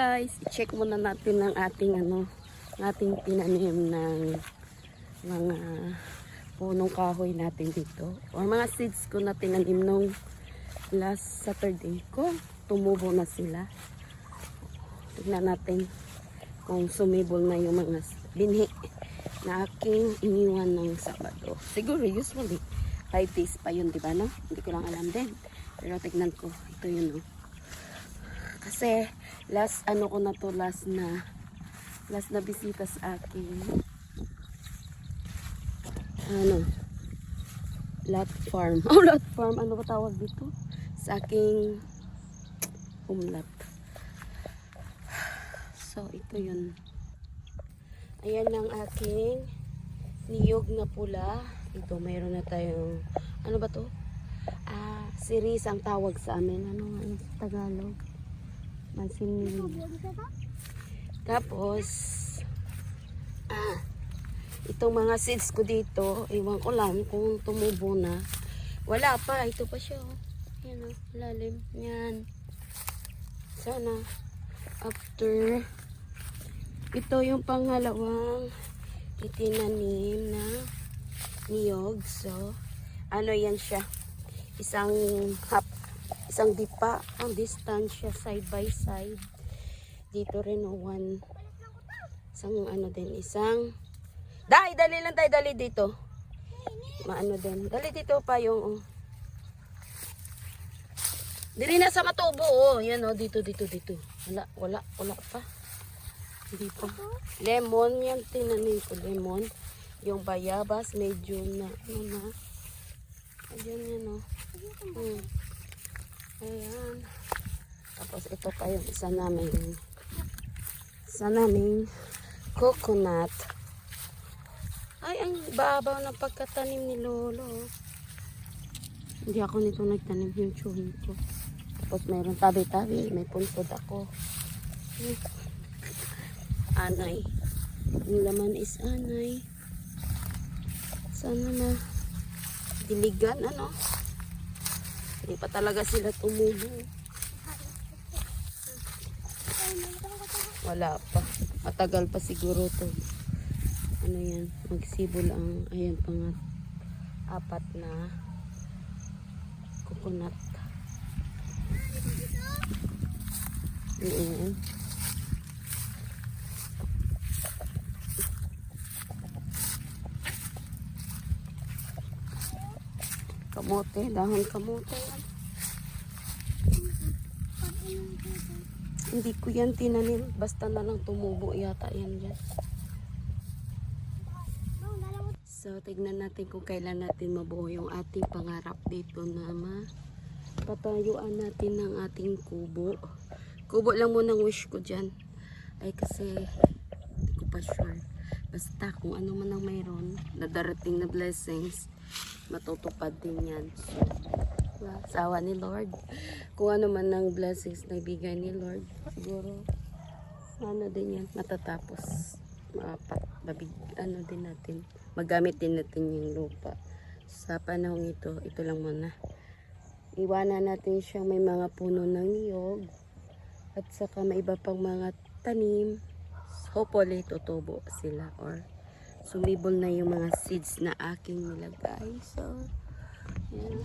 guys, i-check muna natin ang ating ano, ating tinanim ng mga punong kahoy natin dito. Or mga seeds ko na tinanim nung last Saturday ko. Tumubo na sila. Tignan natin kung sumibol na yung mga binhi na aking iniwan ng Sabado. Siguro usually 5 days pa yun, di ba no? Hindi ko lang alam din. Pero tignan ko, ito yun no. Kasi last ano ko na to, last na last na bisita sa aking ano lot farm. Oh, lot farm. Ano ba tawag dito? Sa aking umlat. So, ito yun. Ayan ang aking niyog na pula. Ito, mayroon na tayong, ano ba to? Ah, siris ang tawag sa amin. Ano nga yun Tagalog? Mansinili. Tapos, ah, itong mga seeds ko dito, iwan ko lang kung tumubo na. Wala pa, ito pa siya. Oh. Yan oh, lalim. Yan. Sana, after, ito yung pangalawang itinanim na niyog. So, ano yan siya? Isang hap, isang dipa ang distansya side by side. Dito rin oh, one, isang ano din, isang, dai, dali lang tayo, dali dito. Maano din, dali dito pa yung, oh. Dili na sa matubo, oh. Yan, oh, dito, dito, dito. Wala, wala, wala pa. Hindi pa. Lemon, yan tinanim ko, lemon. Yung bayabas, medyo na, ano na. Ayan, yan, oh. Hmm. Ayan. Tapos ito pa yung isa namin. Isa namin coconut. Ay, ang babaw ng pagkatanim ni Lolo. Hindi ako nito nagtanim yung chewin ko. Tapos mayroon tabi-tabi. May punsod ako. Anay. Yung laman is anay. Sana na diligan, ano? Hindi pa talaga sila tumubo. Wala pa. Matagal pa siguro to. Ano yan? Magsibol ang, ayan pa nga, apat na coconut. Ayan. Kamote, dahon kamote. Hindi ko yan tinanim. Basta na lang tumubo yata yan dyan. So, tignan natin kung kailan natin mabuo yung ating pangarap dito na patayuan natin ng ating kubo. Kubo lang muna ang wish ko dyan. Ay kasi, hindi ko pa sure. Basta kung ano man ang mayroon na darating na blessings, matutupad din yan. So, diba? sawa ni Lord. Kung ano man ang blessings na ibigay ni Lord, siguro, ano din yan, matatapos. Mapat, babig, ano din natin, magamit din natin yung lupa. Sa panahong ito, ito lang muna. Iwanan natin siyang may mga puno ng niyog at saka may iba pang mga tanim. Hopefully, tutubo sila or sumibol na yung mga seeds na aking nilagay. So, yan.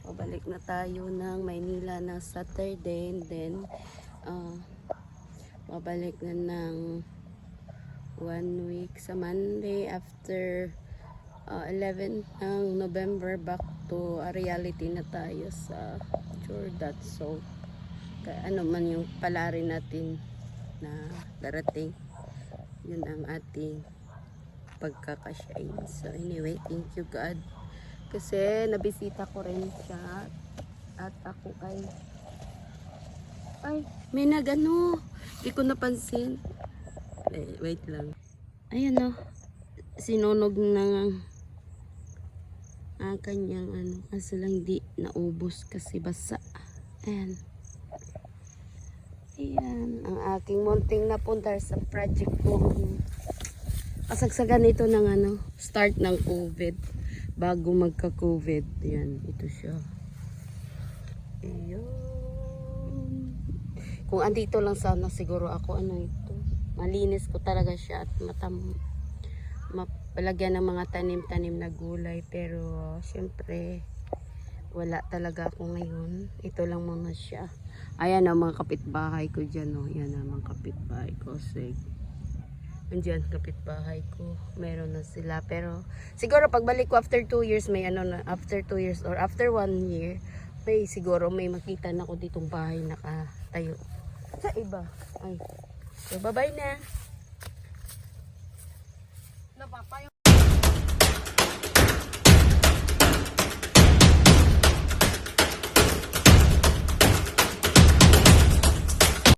Pabalik na tayo ng Maynila ng Saturday and then uh, babalik na ng one week sa Monday after uh, 11 ng November back to a reality na tayo sa Jordan. So, ano man yung palari natin na darating, yun ang ating pagkakasyain. So, anyway, thank you God. Kasi nabisita ko rin siya at ako ay ay, may nagano. Hindi ko napansin. Eh, wait lang. Ayan o. Sinunog ng ang kanyang ano. Kaso lang di naubos kasi basa. Ayan. Ayan. Ang aking munting napuntar sa project ko. Kasagsagan ito ng ano. Start ng COVID. Bago magka-COVID. Ayan. Ito siya. Ayan. Kung andito lang sana siguro ako, ano ito. Malinis ko talaga siya at matam mapalagyan ng mga tanim-tanim na gulay. Pero, syempre, wala talaga ako ngayon. Ito lang muna siya. Ayan ang mga kapitbahay ko dyan. Oh. Yan ang mga kapitbahay ko. Sig. Andiyan kapitbahay ko. Meron na sila. Pero siguro pagbalik ko after 2 years, may ano na, after 2 years or after 1 year, may siguro may makita na ako ditong bahay nakatayo. Sa iba. Ay. So, bye-bye na. Napapa